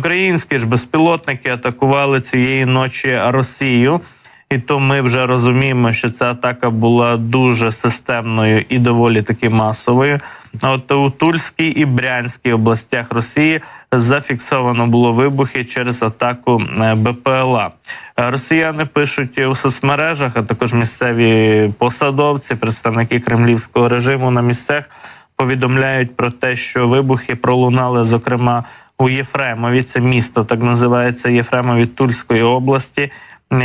Українські ж безпілотники атакували цієї ночі Росію. І то ми вже розуміємо, що ця атака була дуже системною і доволі таки масовою. От у Тульській і Брянській областях Росії зафіксовано було вибухи через атаку е, БПЛА. Росіяни пишуть у соцмережах, а також місцеві посадовці, представники кремлівського режиму на місцях повідомляють про те, що вибухи пролунали, зокрема у Єфремові. Це місто так називається Єфремові Тульської області.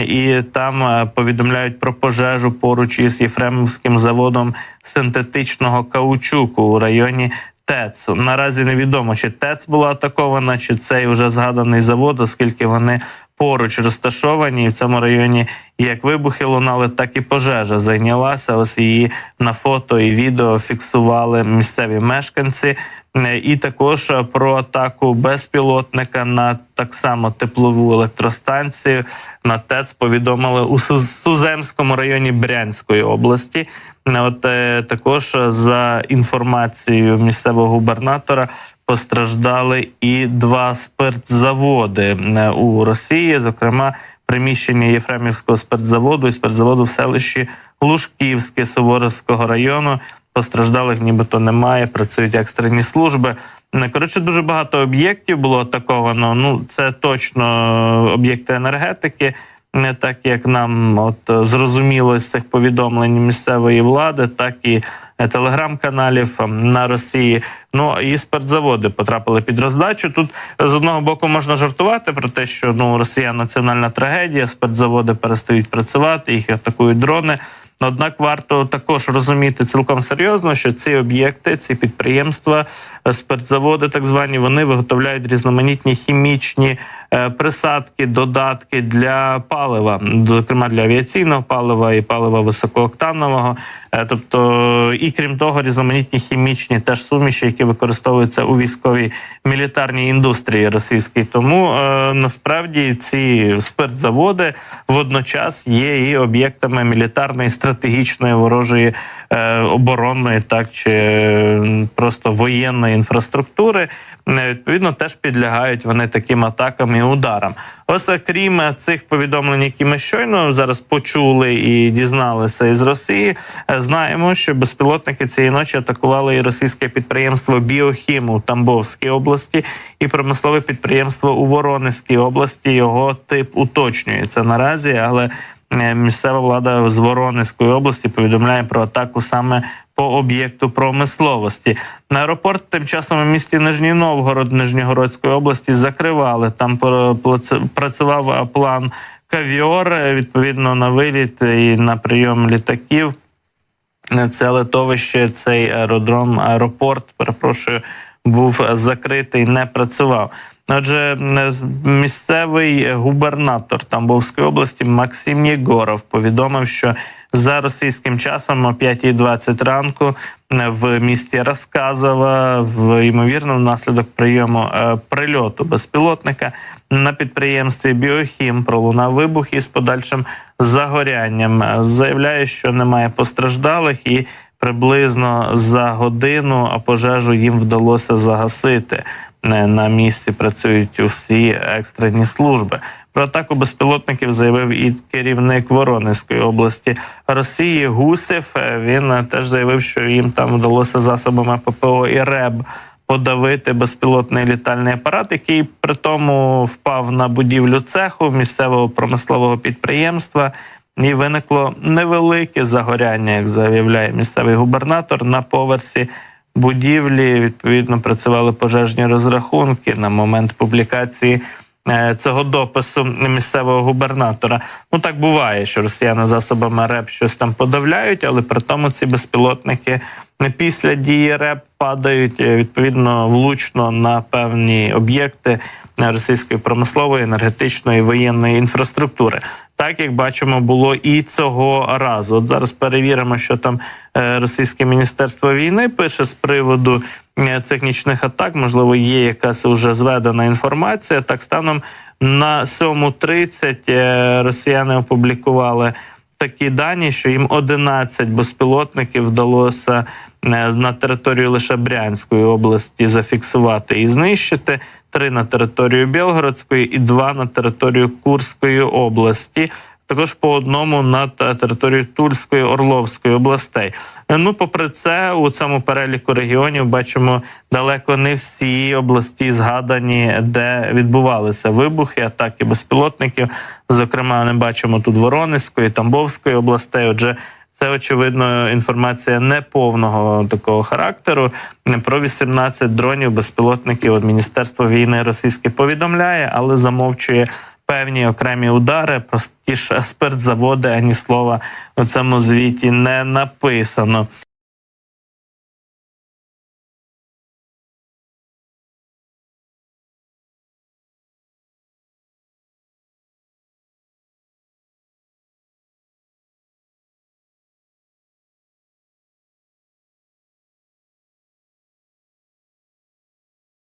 І там е, повідомляють про пожежу поруч із Єфремовським заводом синтетичного каучуку у районі ТЕЦ. Наразі невідомо, чи ТЕЦ була атакована, чи цей вже згаданий завод, оскільки вони поруч розташовані і в цьому районі як вибухи лунали, так і пожежа зайнялася. Ось її на фото і відео фіксували місцеві мешканці. Е, І також е, про атаку безпілотника на так само теплову електростанцію на ТЕЦ повідомили у Суземському районі Брянської області. Е, От також за інформацією місцевого губернатора постраждали і два спиртзаводи е, у Росії, зокрема приміщення Єфремівського спиртзаводу і спиртзаводу в селищі Лужківське Суворовського району. Постраждалих нібито немає, працюють екстрені служби. Е, Коротше, дуже багато об'єктів було атаковано. Ну, це точно об'єкти енергетики, не так як нам от зрозуміло з цих повідомлень місцевої влади, так і е, телеграм-каналів е, на Росії. Ну і спиртзаводи потрапили під роздачу. Тут з одного боку можна жартувати про те, що ну Росія національна трагедія, спиртзаводи перестають працювати, їх атакують дрони. Однак варто також розуміти цілком серйозно, що ці об'єкти, ці підприємства, е, спиртзаводи, так звані, вони виготовляють різноманітні хімічні е, присадки, додатки для палива, зокрема для авіаційного палива і палива високооктанового. Е, Тобто, і крім того, різноманітні хімічні теж суміші, які використовуються у військовій мілітарній індустрії російській. Тому насправді ці спиртзаводи водночас є і об'єктами мілітарної стратегічної ворожої е, оборонної, так чи е, просто воєнної інфраструктури. Е, Відповідно, теж підлягають вони таким атакам і ударам. Ось е, крім е, цих повідомлень, які ми щойно зараз почули і дізналися із Росії. Знаємо, що безпілотники цієї ночі атакували і російське підприємство Біохім у Тамбовській області і промислове підприємство у Воронезькій області. Його тип уточнюється наразі, але місцева влада з Воронезької області повідомляє про атаку саме по об'єкту промисловості. На аеропорт тим часом у місті Нижній Новгород Нижньогородської області закривали. Там працював е, план кавіор е, відповідно на виліт і на прийом літаків. Це литовище, цей аеродром, аеропорт, перепрошую, був закритий, не працював. Отже, е, місцевий губернатор Тамбовської області Максим Єгоров повідомив, що за російським часом о 5.20 ранку е, в місті Розказова, в ймовірно, внаслідок прийому е, прильоту безпілотника на підприємстві Біохім пролунав вибух із подальшим загорянням. Е, Заявляє, що немає постраждалих і приблизно за годину а пожежу їм вдалося загасити. Е, На місці працюють усі екстрені служби. Про атаку безпілотників заявив і керівник Воронезької області Росії Гусев. Е, Він е, теж заявив, що їм там вдалося засобами ППО і РЕБ подавити безпілотний літальний апарат, який при тому впав на будівлю цеху місцевого промислового підприємства. І виникло невелике загоряння, як заявляє місцевий губернатор, на поверсі будівлі. Відповідно, працювали пожежні розрахунки на момент публікації цього допису місцевого губернатора. Ну так буває, що росіяни засобами РЕП щось там подавляють, але при тому ці безпілотники після дії РЕП падають е, відповідно влучно на певні об'єкти е, російської промислової, енергетичної воєнної інфраструктури. Так як бачимо, було і цього разу. От зараз перевіримо, що там е, російське міністерство війни пише з приводу е, цих нічних атак. Можливо, є якась уже зведена інформація. Так станом на 7.30 е, росіяни опублікували такі дані, що їм 11 безпілотників вдалося е, на територію лише Брянської області зафіксувати і знищити. Три на територію Білгородської і два на територію Курської області. Також по одному на та- територію Тульської Орловської областей. Е, Ну, попри це, у цьому переліку регіонів бачимо далеко не всі області згадані, де відбувалися вибухи, атаки безпілотників. Зокрема, не бачимо тут Воронезької, Тамбовської областей. Отже, це очевидно інформація неповного такого характеру. Про 18 дронів безпілотників от Міністерство війни російське повідомляє, але замовчує певні окремі удари. простіше спиртзаводи ані слова у цьому звіті не написано.